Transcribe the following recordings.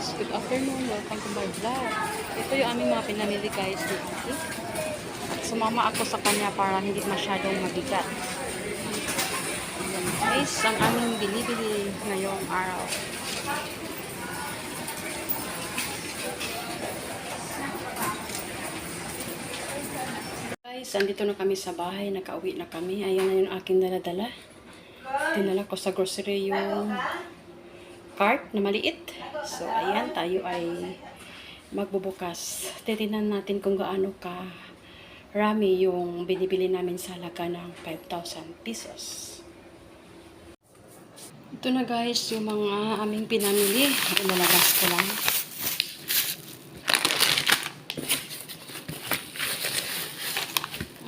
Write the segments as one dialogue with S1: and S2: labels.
S1: guys, good afternoon. Welcome to my vlog. Ito yung aming mga pinamili guys Ate. Sumama ako sa kanya para hindi masyadong mabigat. Ayan guys, ang aming binibili ngayong araw. Guys, andito na kami sa bahay. Nakauwi na kami. Ayan na yung aking daladala. Dinala ko sa grocery yung cart na maliit. So, ayan, tayo ay magbubukas. Titinan natin kung gaano ka rami yung binibili namin sa halaga ng 5,000 pesos. Ito na guys, yung mga aming pinamili. Ilalabas ko lang.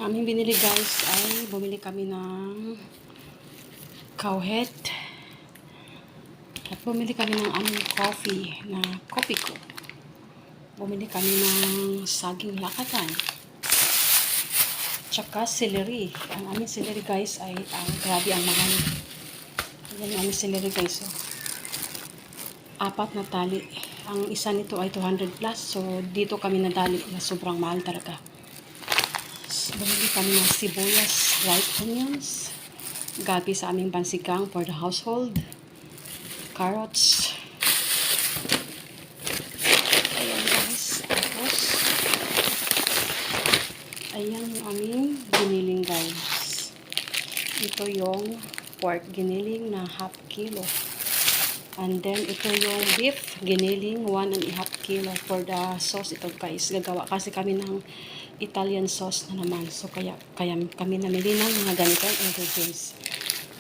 S1: Aming binili guys ay bumili kami ng cowhead. At bumili kami ng aming coffee na coffee ko. Bumili kami ng saging lakatan. Tsaka celery. Ang aming celery guys ay ang grabe ang mahal. Yan ang aming celery guys. Oh. Apat na tali. Ang isa nito ay 200 plus. So dito kami nadali na sobrang mahal talaga. So, bumili kami ng sibuyas, white onions, gabi sa aming bansigang for the household, carrots, ayan guys, tapos, ayan yung aming giniling guys. Ito yung pork giniling na half kilo. And then, ito yung beef giniling, one and a half kilo for the sauce. Ito guys, gagawa kasi kami ng Italian sauce na naman. So, kaya, kaya kami namili ng mga ganitong ingredients.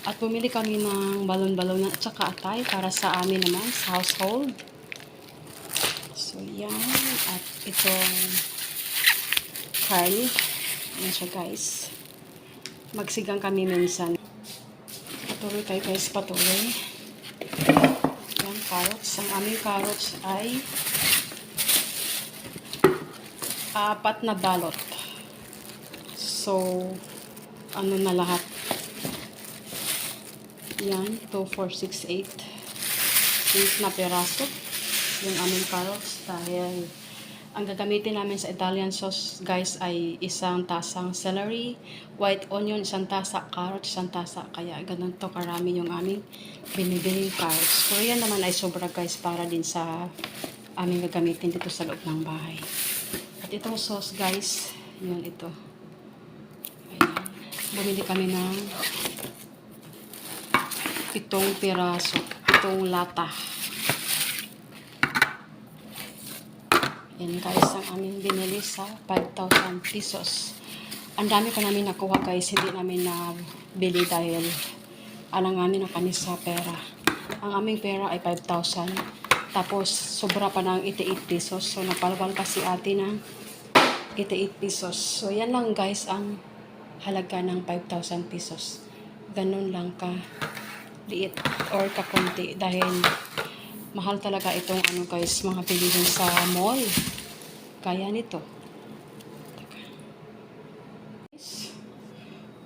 S1: At bumili kami ng balon-balon at saka atay para sa amin naman, sa household. So, yan. At itong curly. Yan siya guys. Magsigang kami minsan. Patuloy tayo guys, patuloy. Yan, carrots. Ang aming carrots ay apat na balot. So, ano na lahat. Yan, 2, 4, 6, 8. 6 na peraso. Yung aming carrots. Dahil, ang gagamitin namin sa Italian sauce, guys, ay isang tasang celery, white onion, isang tasa carrots, isang tasa. Kaya, ganun to karami yung aming binibiling carrots. Pero yan naman ay sobra, guys, para din sa aming gagamitin dito sa loob ng bahay. At itong sauce, guys, yun ito. Ayan. Bumili kami ng pitong piraso, pitong lata. Yan guys, ang aming binili sa 5,000 pesos. Ang dami pa namin nakuha guys, hindi namin na bili dahil alang namin na kami sa pera. Ang aming pera ay 5,000. Tapos, sobra pa ng 88 pesos. So, napalwal pa si ate ng 88 pesos. So, yan lang guys ang halaga ng 5,000 pesos. Ganun lang ka liit or kakunti dahil mahal talaga itong ano guys, mga bilihin sa mall. Kaya nito.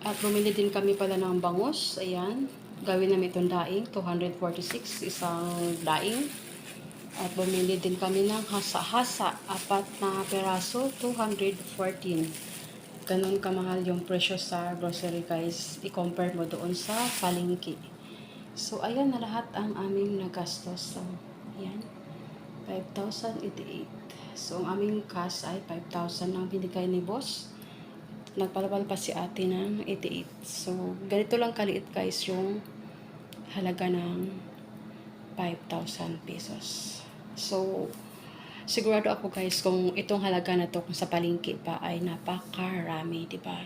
S1: At bumili din kami pala ng bangus. Ayan. Gawin namin itong daing. 246. Isang daing. At bumili din kami ng hasa-hasa. Apat na peraso. 214. Ganon kamahal yung presyo sa grocery guys. I-compare mo doon sa palengke. So, ayan na lahat ang aming nagastos. So, ayan. 5,088. So, ang aming cash ay 5,000 ang binigay ni boss. Nagpalabal pa si ate ng 88. So, ganito lang kaliit guys yung halaga ng 5,000 pesos. So, sigurado ako guys kung itong halaga na to kung sa palengke pa ay napakarami, di ba?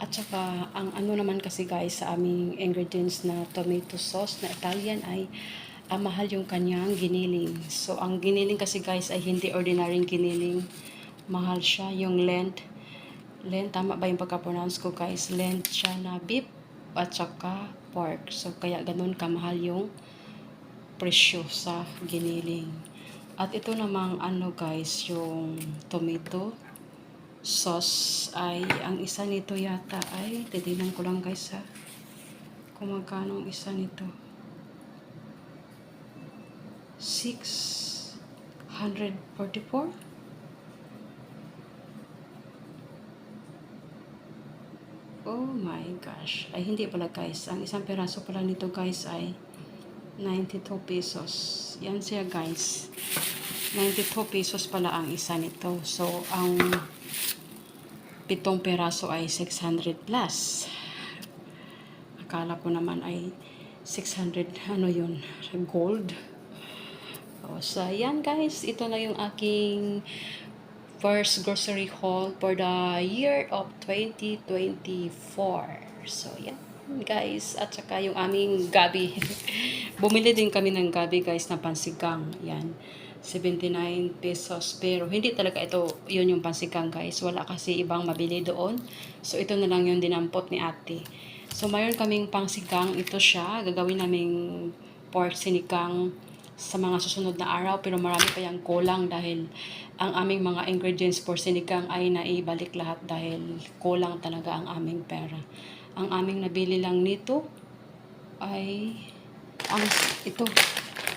S1: At saka, ang ano naman kasi guys sa aming ingredients na tomato sauce na Italian ay ang mahal yung kanyang giniling. So, ang giniling kasi guys ay hindi ordinary giniling. Mahal siya. Yung length, length, tama ba yung pagka-pronounce ko guys? Length siya na beef at saka pork. So, kaya ganun kamahal yung presyo sa giniling. At ito namang ano guys, yung tomato sauce ay, ang isa nito yata ay, titignan ko lang guys ha, kung magkano ang isa nito. 6 144? Oh my gosh. Ay, hindi pala guys. Ang isang peraso pala nito guys ay 92 pesos. Yan siya guys. 92 pesos pala ang isa nito. So, ang pitong peraso ay 600 plus. Akala ko naman ay 600, ano yun, gold. O, so, yan guys. Ito na yung aking first grocery haul for the year of 2024. So, yan guys. At saka yung aming gabi. Bumili din kami ng gabi guys na pansigang. Yan. 79 pesos. Pero hindi talaga ito, yun yung pansigang guys. Wala kasi ibang mabili doon. So, ito na lang yung dinampot ni ate. So, mayroon kaming pangsigang. Ito siya. Gagawin naming pork sinigang sa mga susunod na araw pero marami pa yung kulang dahil ang aming mga ingredients for sinigang ay naibalik lahat dahil kulang talaga ang aming pera. Ang aming nabili lang nito ay ang ito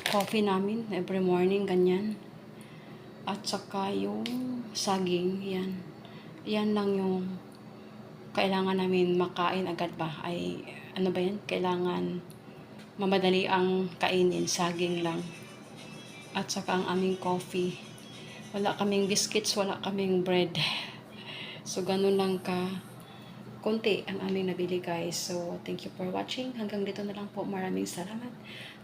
S1: coffee namin every morning ganyan at saka yung saging yan yan lang yung kailangan namin makain agad ba ay ano ba yan kailangan mamadali ang kainin, saging lang. At saka ang aming coffee. Wala kaming biscuits, wala kaming bread. So, ganun lang ka konti ang aming nabili guys. So, thank you for watching. Hanggang dito na lang po. Maraming salamat.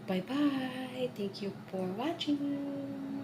S1: Bye-bye. Thank you for watching.